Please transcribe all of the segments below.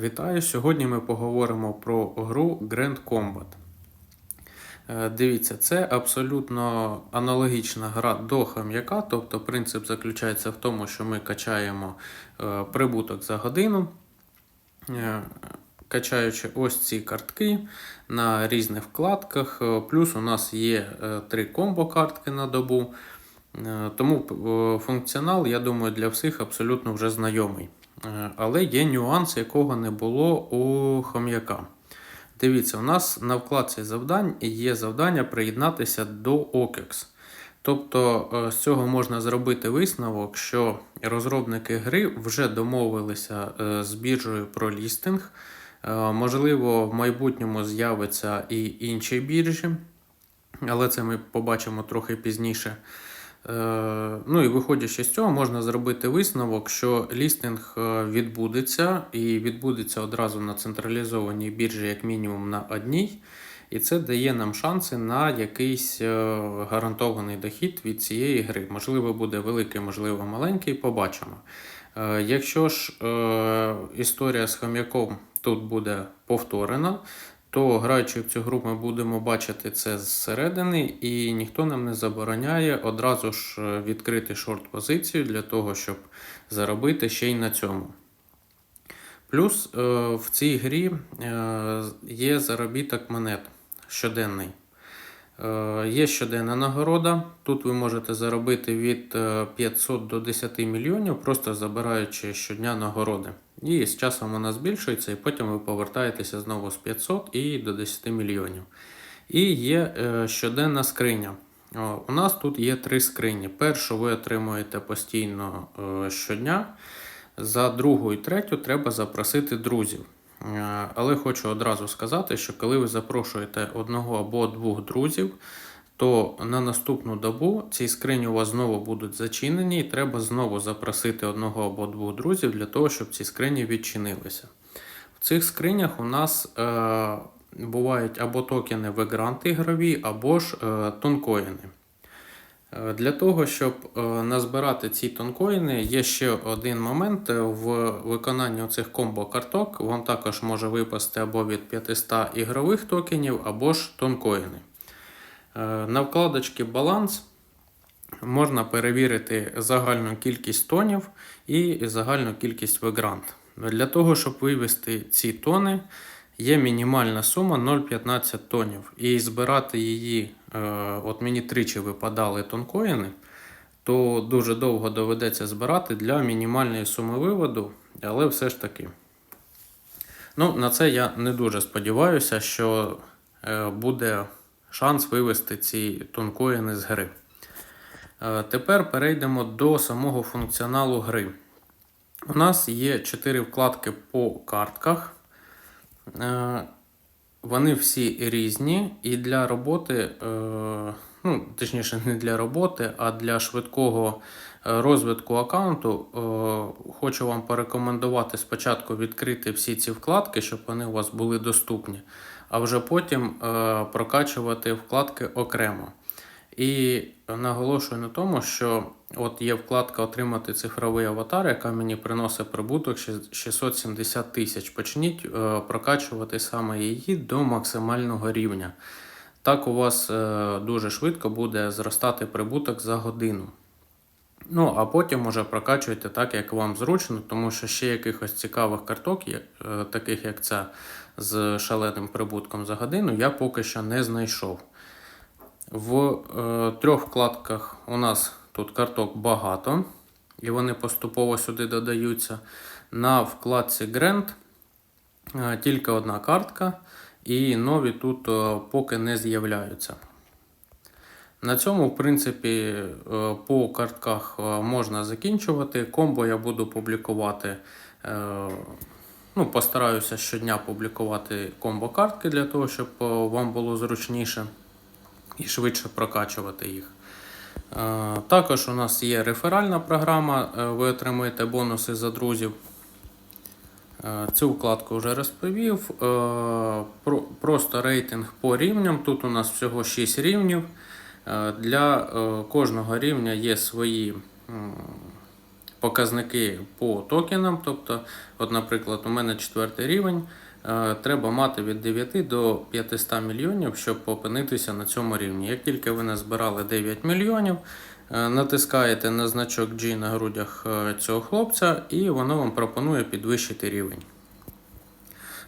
Вітаю! Сьогодні ми поговоримо про гру Grand Combat. Е, Дивіться, це абсолютно аналогічна гра до хам'яка, тобто принцип заключається в тому, що ми качаємо е, прибуток за годину, е, качаючи ось ці картки на різних вкладках. Плюс у нас є три комбо-картки на добу. Тому функціонал, я думаю, для всіх абсолютно вже знайомий. Е, Але є нюанс, якого не було у хом'яка. Дивіться, у нас на вкладці завдань є завдання приєднатися до OKEX. Тобто е, з цього можна зробити висновок, що розробники гри вже домовилися е, з біржею про лістинг. Можливо, в майбутньому з'явиться і інші біржі, але це ми побачимо трохи пізніше. Е, Ну і виходячи з цього, можна зробити висновок, що лістинг е, відбудеться і відбудеться одразу на централізованій біржі, як мінімум на одній. І це дає нам шанси на якийсь е, гарантований дохід від цієї гри. Можливо, буде великий, можливо, маленький, побачимо. Якщо ж історія з хом'яком тут буде повторена, то граючи в цю гру, ми будемо бачити це зсередини, і ніхто нам не забороняє одразу ж е, відкрити шорт-позицію для того, щоб заробити ще й на цьому. Плюс е, в цій грі е, є заробіток монет щоденний. Є щоденна нагорода. Тут ви можете заробити від е, 500 до 10 мільйонів, просто забираючи щодня нагороди. І з часом вона збільшується, і потім ви повертаєтеся знову з 500 і до 10 мільйонів. І є е, щоденна скриня. У нас тут є три скрині. Першу ви отримуєте постійно е, щодня. За другу і третю треба запросити друзів. Е, Але хочу одразу сказати, що коли ви запрошуєте одного або двох друзів, то на наступну добу ці скрині у вас знову будуть зачинені, і треба знову запросити одного або двох друзів для того, щоб ці скрині відчинилися. В цих скринях у нас е, бувають або токени вегрант ігрові, або ж е, тонкоїни. Е, Для того, щоб е, назбирати ці тонкоїни, є ще один момент Е, в виконанні цих комбо-карток. Вам також може випасти або від 500 ігрових токенів, або ж тонкоїни. Е, На вкладочці баланс можна перевірити загальну кількість тонів і загальну кількість вигрант. Для того, щоб вивести ці тони, є мінімальна сума 0,15 тонів. І збирати її, е, от мені тричі випадали тонкоїни, то дуже довго доведеться збирати для мінімальної суми виводу, але все ж таки. Ну, на це я не дуже сподіваюся, що е, буде шанс вивести ці тонкоїни з гри. Е, Тепер перейдемо до самого функціоналу гри. У нас є 4 вкладки по картках. Е, Вони всі різні, і для роботи, е, ну, точніше, не для роботи, а для швидкого розвитку аккаунту, е, хочу вам порекомендувати спочатку відкрити всі ці вкладки, щоб вони у вас були доступні, а вже потім е, прокачувати вкладки окремо. І наголошую на тому, що от є вкладка Отримати цифровий аватар, яка мені приносить прибуток ще- 670 тисяч. Почніть е, прокачувати саме її до максимального рівня. Так у вас дуже швидко буде зростати прибуток за годину. Ну, а потім уже прокачуйте так, як вам зручно, тому що ще якихось цікавих карток, е, таких як ця з шаленим прибутком за годину, я поки що не знайшов. В е, трьох вкладках у нас тут карток багато, і вони поступово сюди додаються. На вкладці Grand е, тільки одна картка, і нові тут е, поки не з'являються. На цьому, в принципі, е, по картках е, можна закінчувати. Комбо я буду публікувати. е, Ну, постараюся щодня публікувати комбо-картки для того, щоб вам було зручніше і швидше прокачувати їх. Також у нас є реферальна програма, ви отримуєте бонуси за друзів. Цю вкладку вже розповів. Просто рейтинг по рівням. Тут у нас всього 6 рівнів. Е, Для е, кожного рівня є свої показники по токенам. Тобто, от, наприклад, у мене четвертий рівень. е, Треба мати від 9 до 500 мільйонів, щоб опинитися на цьому рівні. Як тільки ви назбирали 9 мільйонів, натискаєте на значок G на грудях цього хлопця, і воно вам пропонує підвищити рівень.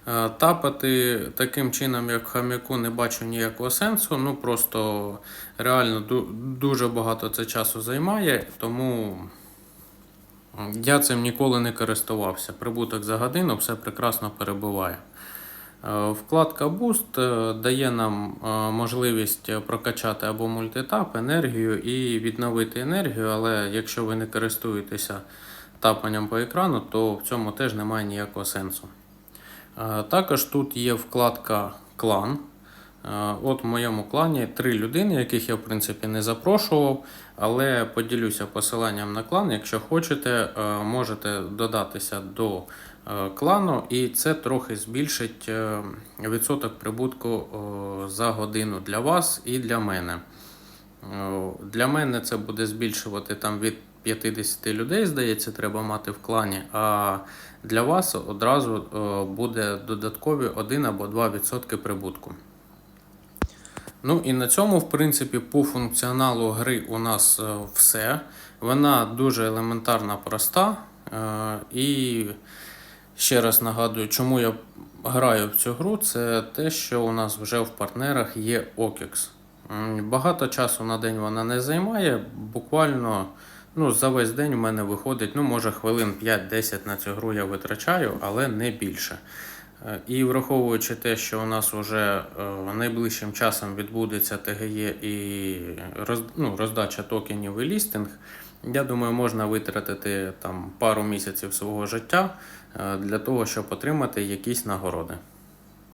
Е, Тапати таким чином, як хам'яку, не бачу ніякого сенсу. Ну просто реально дуже багато це часу займає, тому я цим ніколи не користувався. Прибуток за годину все прекрасно перебуває. Е, Вкладка Boost е, дає нам можливість прокачати або мультитап, енергію і відновити енергію, але якщо ви не користуєтеся тапанням по екрану, то в цьому теж немає ніякого сенсу. Е, Також тут є вкладка клан. Е, От в моєму клані три людини, яких я в принципі не запрошував, але поділюся посиланням на клан. Якщо хочете, е, можете додатися до клану, і це трохи збільшить відсоток прибутку за годину для вас і для мене. Для мене це буде збільшувати там від 50 людей, здається, треба мати в клані. А для вас одразу е, буде додаткові 1 або 2% прибутку. Ну і на цьому, в принципі, по функціоналу гри у нас е, все. Вона дуже елементарна, проста. Е, І ще раз нагадую, чому я граю в цю гру, це те, що у нас вже в партнерах є OKEX. Багато часу на день вона не займає. Буквально ну, за весь день у мене виходить, ну, може, хвилин 5-10 на цю гру я витрачаю, але не більше. Е, І враховуючи те, що у нас вже е, найближчим часом відбудеться ТГЄ і роз, ну, роздача токенів і лістинг, я думаю, можна витратити там пару місяців свого життя е, для того, щоб отримати якісь нагороди.